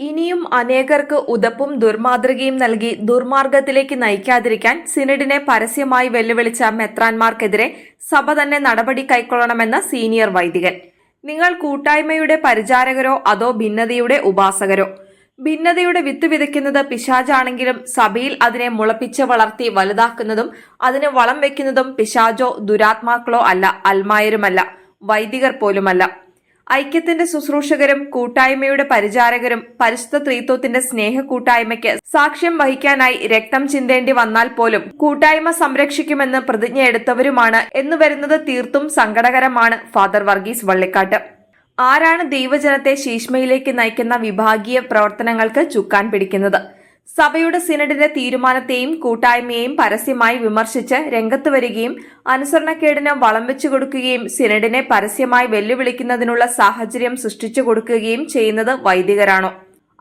ഇനിയും അനേകർക്ക് ഉതപ്പും ദുർമാതൃകയും നൽകി ദുർമാർഗത്തിലേക്ക് നയിക്കാതിരിക്കാൻ സിനഡിനെ പരസ്യമായി വെല്ലുവിളിച്ച മെത്രാൻമാർക്കെതിരെ സഭ തന്നെ നടപടി കൈക്കൊള്ളണമെന്ന് സീനിയർ വൈദികൻ. നിങ്ങൾ കൂട്ടായ്മയുടെ പരിചാരകരോ അതോ ഭിന്നതയുടെ ഉപാസകരോ? ഭിന്നതയുടെ വിത്ത് വിതയ്ക്കുന്നത് പിശാജാണെങ്കിലും സഭയിൽ അതിനെ മുളപ്പിച്ച് വളർത്തി വലുതാക്കുന്നതും അതിന് വളം വെക്കുന്നതും പിശാജോ ദുരാത്മാക്കളോ അല്ല അൽമായരുമല്ല വൈദികർ പോലുമല്ല. ഐക്യത്തിന്റെ ശുശ്രൂഷകരും കൂട്ടായ്മയുടെ പരിചാരകരും പരിശുദ്ധ ത്രീത്വത്തിന്റെ സ്നേഹ കൂട്ടായ്മയ്ക്ക് സാക്ഷ്യം വഹിക്കാനായി രക്തം ചിന്തേണ്ടി വന്നാൽ പോലും കൂട്ടായ്മ സംരക്ഷിക്കുമെന്ന് പ്രതിജ്ഞ എടുത്തവരുമാണ്. എന്ന് വരുന്നത് തീർത്തും സങ്കടകരമാണ് ഫാദർ വർഗീസ് വള്ളിക്കാട്ട്. ആരാണ് ദൈവജനത്തെ ശീഷ്മയിലേക്ക് നയിക്കുന്ന വിഭാഗീയ പ്രവർത്തനങ്ങൾക്ക് ചുക്കാൻ പിടിക്കുന്നത്? സഭയുടെ സിനഡിന്റെ തീരുമാനത്തെയും കൂട്ടായ്മയെയും പരസ്യമായി വിമർശിച്ച് രംഗത്ത് വരികയും അനുസരണക്കേടിന് വളം വെച്ചു കൊടുക്കുകയും സിനഡിനെ പരസ്യമായി വെല്ലുവിളിക്കുന്നതിനുള്ള സാഹചര്യം സൃഷ്ടിച്ചു കൊടുക്കുകയും ചെയ്യുന്നത് വൈദികരാണോ?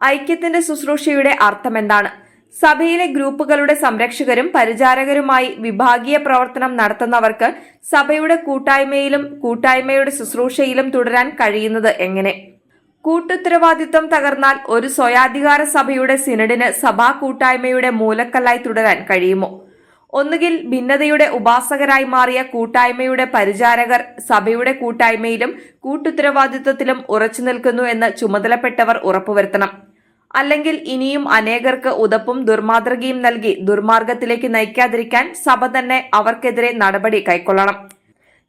ഐക്യത്തിന്റെ ശുശ്രൂഷയുടെ അർത്ഥമെന്താണ്? സഭയിലെ ഗ്രൂപ്പുകളുടെ സംരക്ഷകരും പരിചാരകരുമായി വിഭാഗീയ പ്രവർത്തനം നടത്തുന്നവർക്ക് സഭയുടെ കൂട്ടായ്മയിലും കൂട്ടായ്മയുടെ ശുശ്രൂഷയിലും തുടരാൻ കഴിയുന്നത് എങ്ങനെ? കൂട്ടുത്തരവാദിത്വം തകർന്നാൽ ഒരു സ്വയാധികാര സഭയുടെ സിനഡിന് സഭാ കൂട്ടായ്മയുടെ മൂലക്കല്ലായി തുടരാൻ കഴിയുമോ? ഒന്നുകിൽ ഭിന്നതയുടെ ഉപാസകരായി മാറിയ കൂട്ടായ്മയുടെ പരിചാരകർ സഭയുടെ കൂട്ടായ്മയിലും കൂട്ടുത്തരവാദിത്വത്തിലും ഉറച്ചു നിൽക്കുന്നു എന്ന് ചുമതലപ്പെട്ടവർ ഉറപ്പുവരുത്തണം. അല്ലെങ്കിൽ ഇനിയും അനേകർക്ക് ഉതപ്പും ദുർമാതൃകയും നൽകി ദുർമാർഗത്തിലേക്ക് നയിക്കാതിരിക്കാൻ സഭ തന്നെ അവർക്കെതിരെ നടപടി കൈക്കൊള്ളണം.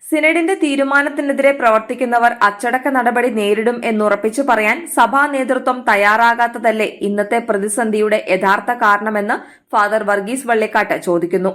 സിനഡിന്റെ തീരുമാനത്തിനെതിരെ പ്രവർത്തിക്കുന്നവർ അച്ചടക്ക നടപടി നേരിടും എന്നുറപ്പിച്ചു പറയാൻ സഭാ നേതൃത്വം തയ്യാറാകാത്തതല്ലേ ഇന്നത്തെ പ്രതിസന്ധിയുടെ യഥാർത്ഥ കാരണമെന്ന് ഫാദർ വർഗീസ് വള്ളിക്കാട്ട് ചോദിക്കുന്നു